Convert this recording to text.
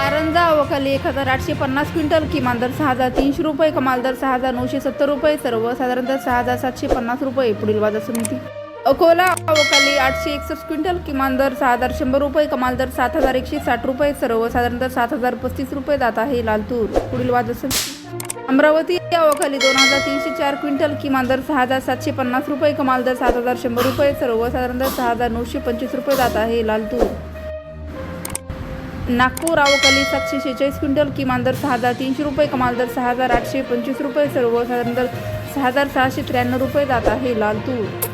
कारंजा अवकाली एक हजार आठशे पन्नास क्विंटल किमान दर सहा हजार तीनशे रुपये कमाल दर सहा हजार नऊशे सत्तर रुपये सर्व साधारणतः सहा हजार सातशे पन्नास रुपये पुढील बाजार समिती. अकोला अवकाली आठशे एकसष्ट क्विंटल किमान दर सहा हजार शंभर रुपये कमाल दर सात हजार एकशे साठ रुपये सर्व साधारणतः सात हजार पस्तीस रुपये जात आहे लालतूर पुढील बाजार समिती. अमरावती अवकाली दोन हजार तीनशे चार क्विंटल किमान दर सहा हजार सातशे पन्नास रुपये कमाल दर सात हजार शंभर रुपये सर्व साधारणतः सहा हजार नऊशे पंचवीस रुपये जात आहे लालतूर नागपूर अवकाली सातशे शेहेचाळीस क्विंटल किमान दर सहा हजार तीनशे रुपये कमाल दर सहा हजार आठशे पंचवीस रुपये सर्वसाधारण दर सहा हजार सहाशे त्र्याण्णव रुपये जात आहे लाल तूर.